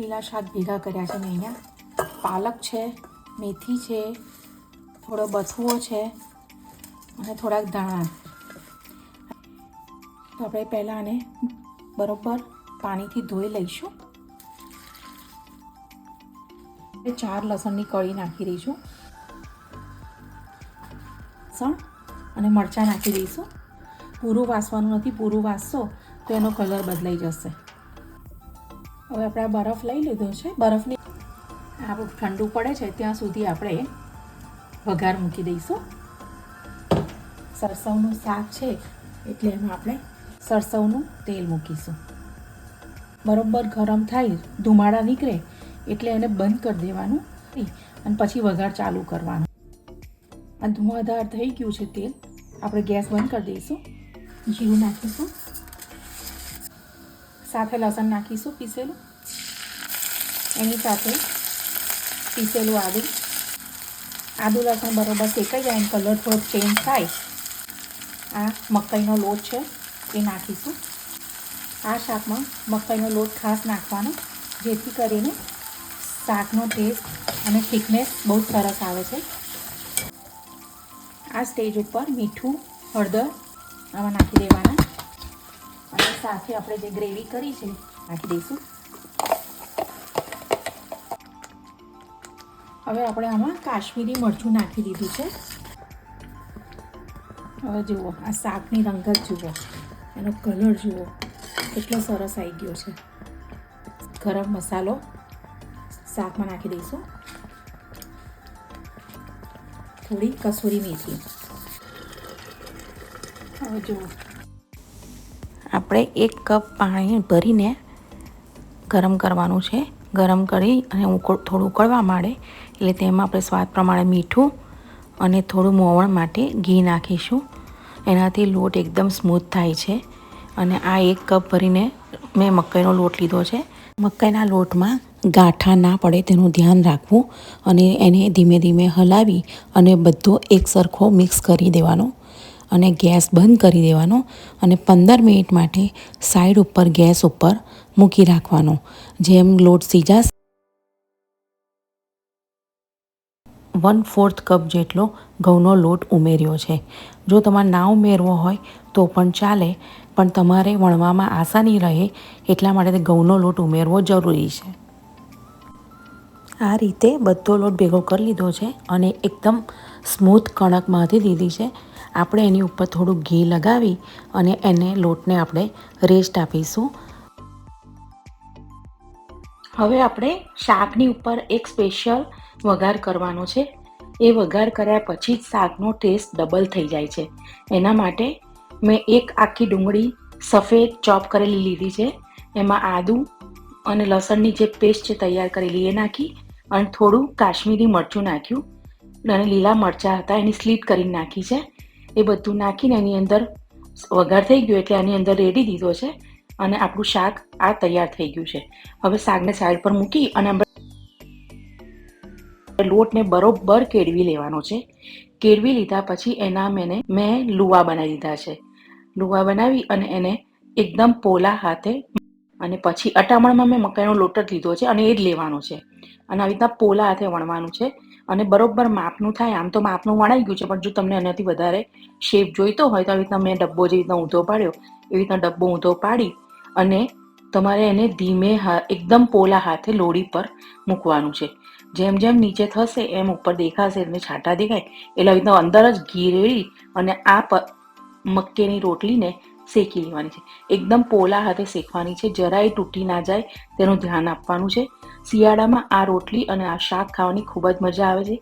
લીલા શાક ભેગા કર્યા છે મેં અહીંયા. પાલક છે, મેથી છે, થોડો બથુઓ છે અને થોડાક ધાણા. તો આપણે પહેલાં આને બરોબર પાણીથી ધોઈ લઈશું. ચાર લસણની કળી નાખી દઈશું. લસણ અને મરચાં નાખી દઈશું. પૂરું વાસવાનું નથી, પૂરું વાસશો તો એનો કલર બદલાઈ જશે. હવે આપણે બરફ લઈ લીધો છે. બરફની આ ઠંડુ પડે છે, ત્યાં સુધી આપણે વઘાર મૂકી દઈશું. સરસવનું શાક છે, એટલે એમાં આપણે સરસવનું તેલ મૂકીશું. બરોબર ગરમ થાય, ધુમાડા નીકળે, એટલે એને બંધ કરી દેવાનું. અને પછી વઘાર ચાલુ કરવાનું. આ ધુઆધાર થઈ ગયું છે તેલ. આપણે ગેસ બંધ કરી દઈશું. જીરું નાખીશું. સાથે લસણ નાખીશું, પીસેલું. એની સાથે પીસેલું આદું. આદુ લસણ બરોબર શેકાઈ જાય અને કલર થોડો ચેન્જ થાય, આ મકાઈનો લોટ છે એ નાખીશું. આ શાકમાં મકાઈનો લોટ ખાસ નાખવાનો, જેથી કરીને શાકનો ટેસ્ટ અને થિકનેસ બહુ સરસ આવે છે. આ સ્ટેજ ઉપર મીઠું, હળદર આમાં નાખી દેવાના. સાથે આપણે જે ગ્રેવી કરી છે, નાખી દઈશું. હવે આપણે આમાં કાશ્મીરી મરચું નાખી દીધું છે. હવે જુઓ, આ શાકની રંગત જુઓ. એનો કલર જુઓ, કેટલો સરસ આવી ગયો છે. ગરમ મસાલો શાકમાં નાખી દઈશું. થોડી કસૂરી મેથી. હવે જુઓ આપણે એક કપ પાણી ભરીને ગરમ કરવાનું છે. ગરમ કરી અને ઉકળ, થોડું ઉકળવા માંડે. એટલે તેમાં આપણે સ્વાદ પ્રમાણે મીઠું અને થોડું મોવણ માટે ઘી નાખીશું. એનાથી લોટ એકદમ સ્મૂથ થાય છે. અને આ એક કપ ભરીને મેં મકાઈનો લોટ લીધો છે. મકાઈના લોટમાં ગાંઠા ના પડે તેનું ધ્યાન રાખવું અને એને ધીમે ધીમે હલાવી અને બધો એક સરખો મિક્સ કરી દેવાનો. અને ગેસ બંધ કરી દેવાનો અને પંદર મિનિટ માટે સાઈડ ઉપર ગેસ ઉપર મૂકી રાખવાનો. જેમ લોટ સીજાશે વન ફોર્થ કપ જેટલો ઘઉંનો લોટ ઉમેર્યો છે. જો તમારે ના ઉમેરવો હોય તો પણ ચાલે, પણ તમારે વણવામાં આસાની રહે એટલા માટે ઘઉંનો લોટ ઉમેરવો જરૂરી છે. આ રીતે બધો લોટ ભેગો કરી લીધો છે અને એકદમ સ્મૂથ કણકમાંથી દીધી છે. આપણે એની ઉપર થોડું ઘી લગાવી અને એને લોટને આપણે રેસ્ટ આપીશું. હવે આપણે શાકની ઉપર એક સ્પેશિયલ વઘાર કરવાનો છે. એ વઘાર કર્યા પછી જ શાકનો ટેસ્ટ ડબલ થઈ જાય છે. એના માટે મેં એક આખી ડુંગળી સફેદ ચોપ કરેલી લીધી છે. એમાં આદું અને લસણની જે પેસ્ટ છે તૈયાર કરેલી એ નાખી અને થોડું કાશ્મીરી મરચું નાખ્યું. અને લીલા મરચાં હતા, એની સ્લીટ કરીને નાખી છે. એ બધું નાખીને એની અંદર વઘાર થઈ ગયો એટલે આની અંદર રેડી દીધો છે અને આપણું શાક આ તૈયાર થઈ ગયું છે. હવે શાકને સાઈડ પર મૂકી અને લોટને બરોબર કેળવી લેવાનો છે. કેળવી લીધા પછી એના મેને મેં લુવા બનાવી દીધા છે. લુવા બનાવી અને એને એકદમ પોલા હાથે અને પછી અટામણમાં મેં મકાઈનો લોટ જ લીધો છે અને એ જ લેવાનો છે. અને આવી રીતના પોલા હાથે વણવાનું છે. અને બરોબર માપનું થાય, આમ તો માપનું વણાઈ ગયું છે, પણ જો તમને એનાથી વધારે શેપ જોઈતો હોય તો આવી રીતના મેં ડબ્બો જેવી રીતના ઊંધો પાડ્યો, એવી રીતના ડબ્બો ઊંધો પાડી અને તમારે એને ધીમે એકદમ પોલા હાથે લોડી પર મૂકવાનું છે. જેમ જેમ નીચે થશે, એમ ઉપર દેખાશે એટલે છાંટા દેખાય, એટલે આવી રીતના અંદર જ ઘી રેડી અને આ મક્કેની રોટલીને શેકી લેવાની છે. એકદમ પોલા હાથે શેકવાની છે. જરાય તૂટી ના જાય. તેનું ધ્યાન આપવાનું છે. શિયાળામાં આ રોટલી અને આ શાક ખાવાની ખૂબ જ મજા આવે છે.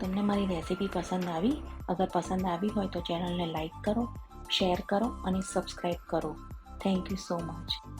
તમને મારી રેસીપી પસંદ આવી? અગર પસંદ આવી હોય તો ચેનલને લાઈક કરો, શેર કરો અને સબસ્ક્રાઈબ કરો. Thank you so much.